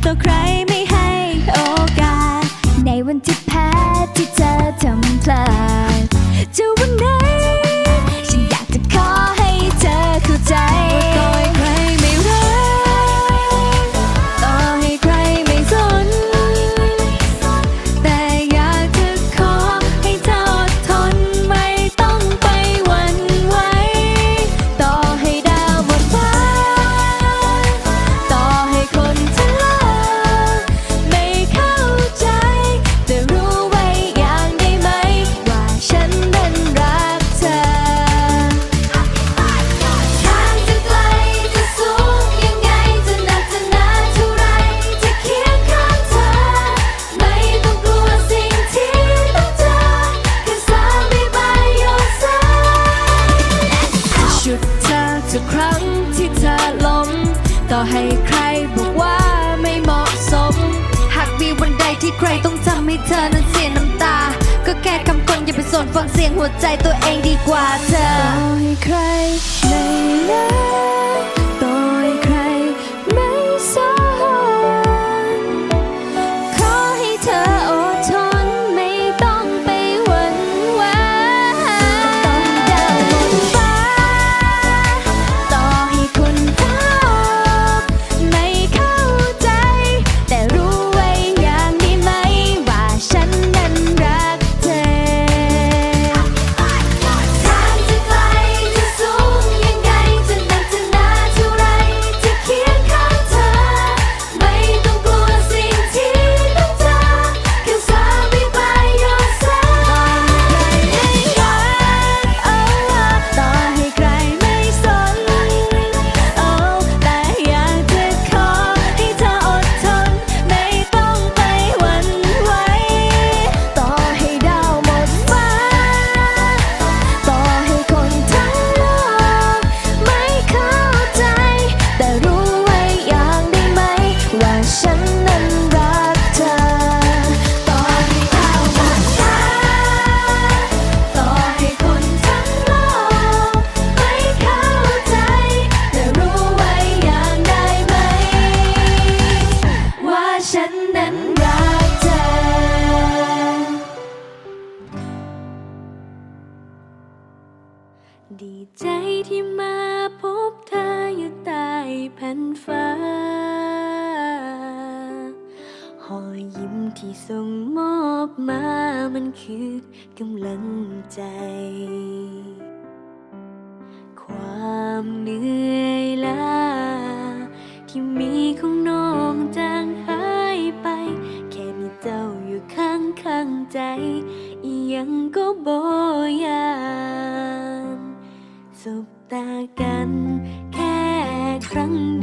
to cry. เธอนั้นเสียน้ำตา ก็แค่คำคนอย่าไปสนฟังเสียงหัวใจตัวเองดีกว่าเธอให้ใครในนั้น ดีใจที่มาพบเธออยู่ใต้แผ่นฟ้า หอยยิ้มที่ส่งมอบมามันคือกำลังใจ ความเหนื่อย ครั้ง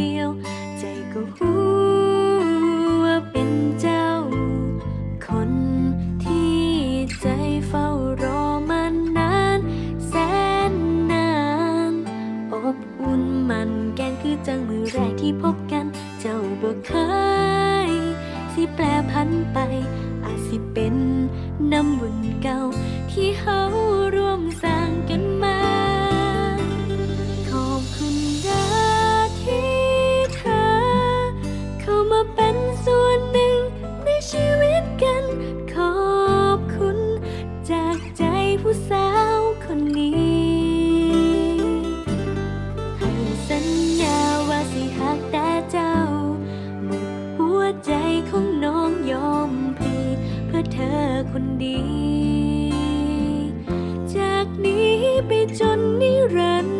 ใจของน้องยอมพลีเพื่อเธอคนดี จากนี้ไปจนนิรันดร์